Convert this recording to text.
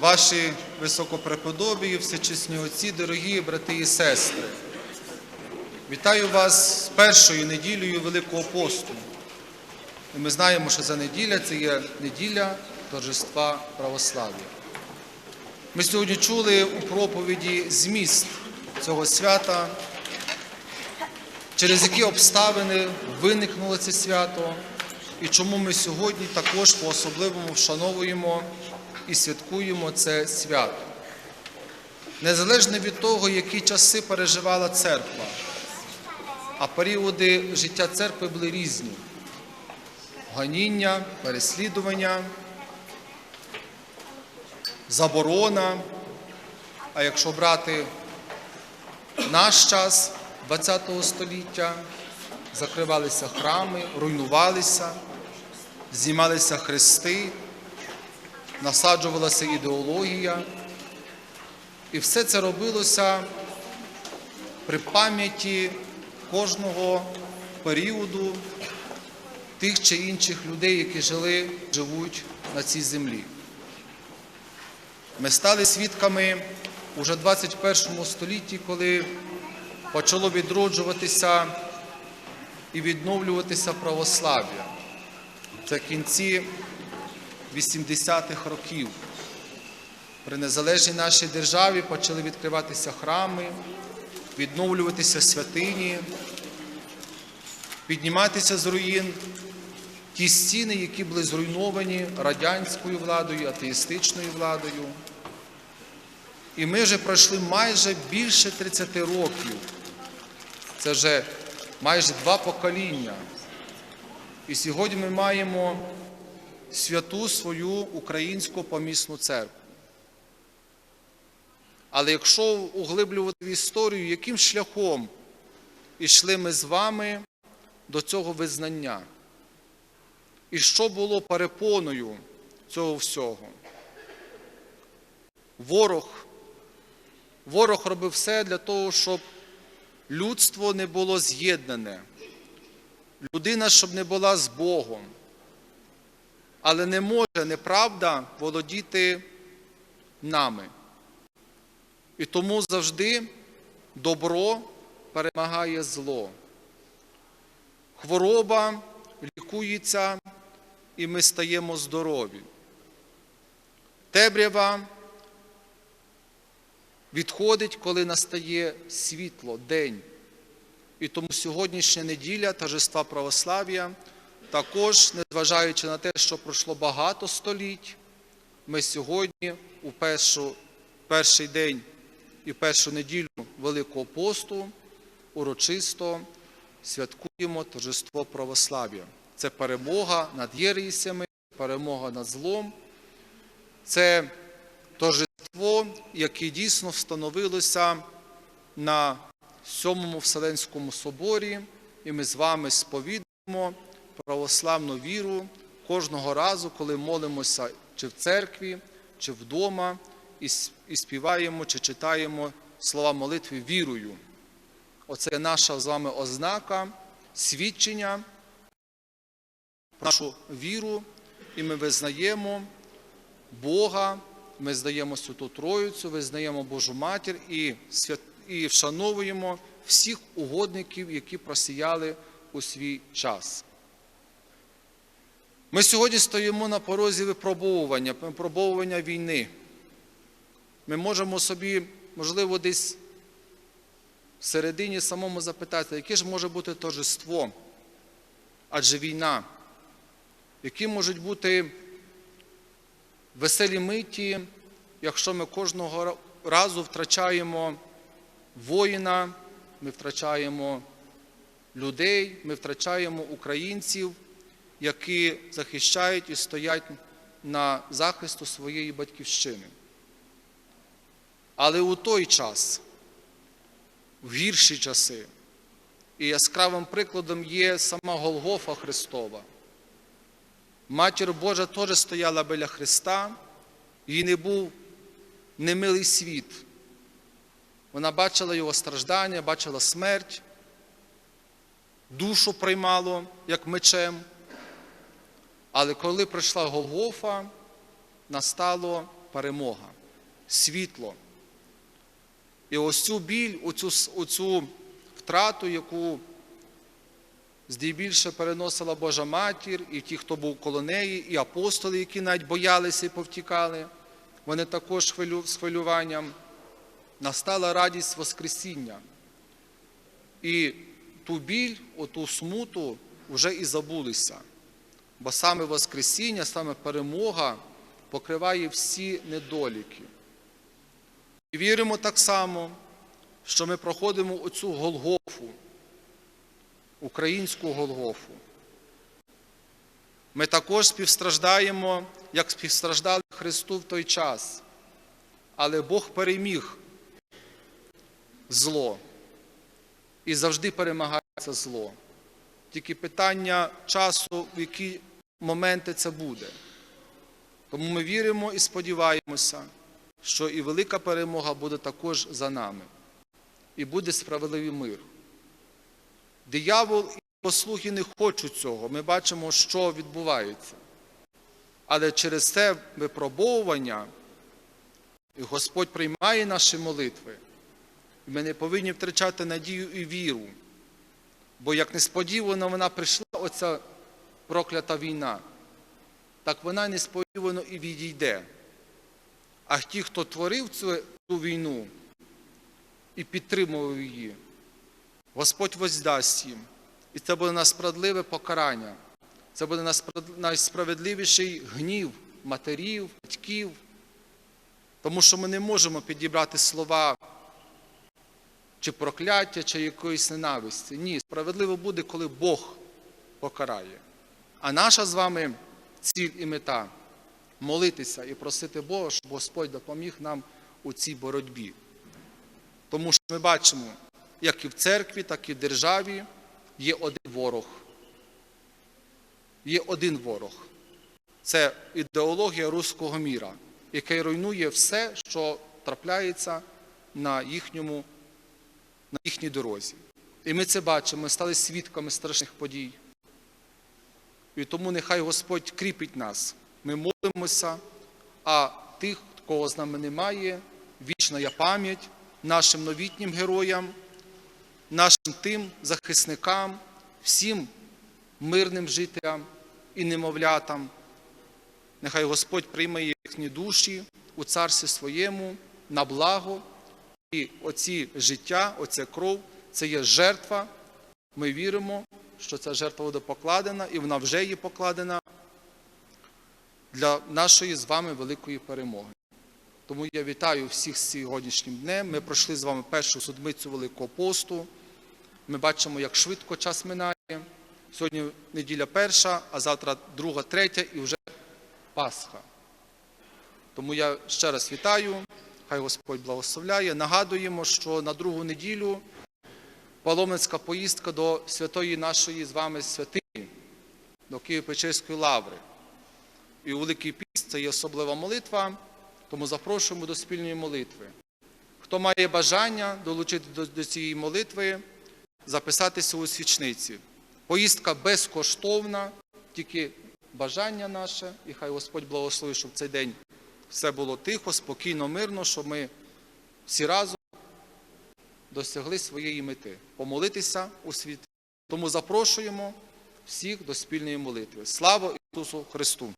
ваші високопреподобії, всечесні отці, дорогі брати і сестри. Вітаю вас з першою неділею Великого посту. І ми знаємо, що за неділя це є неділя торжества православ'я. Ми сьогодні чули у проповіді зміст цього свята, через які обставини виникнуло це свято, і чому ми сьогодні також по-особливому вшановуємо і святкуємо це свято. Незалежно від того, які часи переживала церква, а періоди життя церкви були різні: гоніння, переслідування, заборона. А якщо брати наш час ХХ століття, закривалися храми, руйнувалися, знімалися хрести, насаджувалася ідеологія. І все це робилося при пам'яті кожного періоду тих чи інших людей, які жили, живуть на цій землі. Ми стали свідками уже 21 столітті, коли почало відроджуватися і відновлюватися православ'я. Це кінці 80-х років. При незалежній нашій державі почали відкриватися храми, відновлюватися святині, підніматися з руїн ті стіни, які були зруйновані радянською владою, атеїстичною владою. І ми вже пройшли майже більше 30 років. Це вже майже два покоління. І сьогодні ми маємо святу свою українську помісну церкву. Але якщо углиблювати в історію, яким шляхом ішли ми з вами до цього визнання? І що було перепоною цього всього? Ворог. Ворог робив все для того, щоб людство не було з'єднане, людина, щоб не була з Богом. Але не може неправда володіти нами. І тому завжди добро перемагає зло. Хвороба лікується, і ми стаємо здорові. Темрява відходить, коли настає світло, день. І тому сьогоднішня неділя торжества православ'я, також, незважаючи на те, що пройшло багато століть, ми сьогодні у першу, перший день і першу неділю Великого посту урочисто святкуємо торжество православ'я. Це перемога над єресями, перемога над злом. Це торжество, яке дійсно встановилося на Сьомому Вселенському соборі, і ми з вами сповідуємо православну віру кожного разу, коли молимося чи в церкві, чи вдома, і співаємо чи читаємо слова молитви вірою. Оце наша з вами ознака, свідчення про нашу віру, і ми визнаємо Бога, ми здаємо Святу Троїцю, визнаємо Божу Матір і свят... і вшановуємо всіх угодників, які просіяли у свій час. Ми сьогодні стоїмо на порозі випробовування, випробовування війни. Ми можемо собі, можливо, десь всередині самому запитати, яке ж може бути торжество, адже війна, які можуть бути веселі миті, якщо ми кожного разу втрачаємо воїна, ми втрачаємо людей, ми втрачаємо українців, які захищають і стоять на захисту своєї батьківщини. Але у той час, в гірші часи, і яскравим прикладом є сама Голгофа Христова. Матір Божа теж стояла біля Христа, їй не був немилий світ. Вона бачила його страждання, бачила смерть, душу приймало як мечем. Але коли прийшла Голгофа, настало перемога, світло. І ось цю біль, оцю, оцю втрату, яку здійбільше переносила Божа матір, і ті, хто був коло неї, і апостоли, які навіть боялися і повтікали, вони також з хвилюванням. Настала радість Воскресіння. І ту біль, оту смуту вже і забулися. Бо саме Воскресіння, саме перемога покриває всі недоліки. І віримо так само, що ми проходимо оцю Голгофу, українську Голгофу. Ми також співстраждаємо, як співстраждали Христу в той час. Але Бог переміг зло і завжди перемагає це зло. Тільки питання часу, в які моменти це буде. Тому ми віримо і сподіваємося, що і велика перемога буде також за нами, і буде справедливий мир. Диявол і його слуги не хочуть цього. Ми бачимо, що відбувається. Але через це випробовування і Господь приймає наші молитви. І ми не повинні втрачати надію і віру. Бо як несподівано вона прийшла, оця проклята війна, так вона несподівано і відійде. А ті, хто творив цю, війну і підтримував її, Господь воздасть їм. І це буде насправедливе покарання. Це буде найсправедливіший гнів матерів, батьків. Тому що ми не можемо підібрати слова чи прокляття, чи якоїсь ненависті. Ні, справедливо буде, коли Бог покарає. А наша з вами ціль і мета молитися і просити Бога, щоб Господь допоміг нам у цій боротьбі. Тому що ми бачимо, як і в церкві, так і в державі є один ворог. Є один ворог. Це ідеологія руського міра, який руйнує все, що трапляється на їхньому на їхній дорозі. І ми це бачимо, ми стали свідками страшних подій. І тому нехай Господь кріпить нас. Ми молимося, а тих, кого з нами немає, вічна є пам'ять нашим новітнім героям, нашим тим захисникам, всім мирним жителям і немовлятам. Нехай Господь прийме їхні душі у царстві своєму на благо. І оці життя, оця кров це є жертва. Ми віримо, що ця жертва буде покладена, і вона вже є покладена для нашої з вами великої перемоги. Тому я вітаю всіх з сьогоднішнім днем. Ми пройшли з вами першу судмицю Великого посту. Ми бачимо, як швидко час минає. Сьогодні неділя перша, а завтра друга, третя і вже Пасха. Тому я ще раз вітаю. Хай Господь благословляє. Нагадуємо, що на другу неділю паломницька поїздка до святої нашої з вами святині, до Києво-Печерської лаври. І Великий Піст це є особлива молитва, тому запрошуємо до спільної молитви. Хто має бажання долучити до, до цієї молитви, записатися у свічниці. Поїздка безкоштовна, тільки бажання наше, і хай Господь благословить, щоб цей день все було тихо, спокійно, мирно, щоб ми всі разом досягли своєї мети помолитися у світ. Тому запрошуємо всіх до спільної молитви. Слава Ісусу Христу!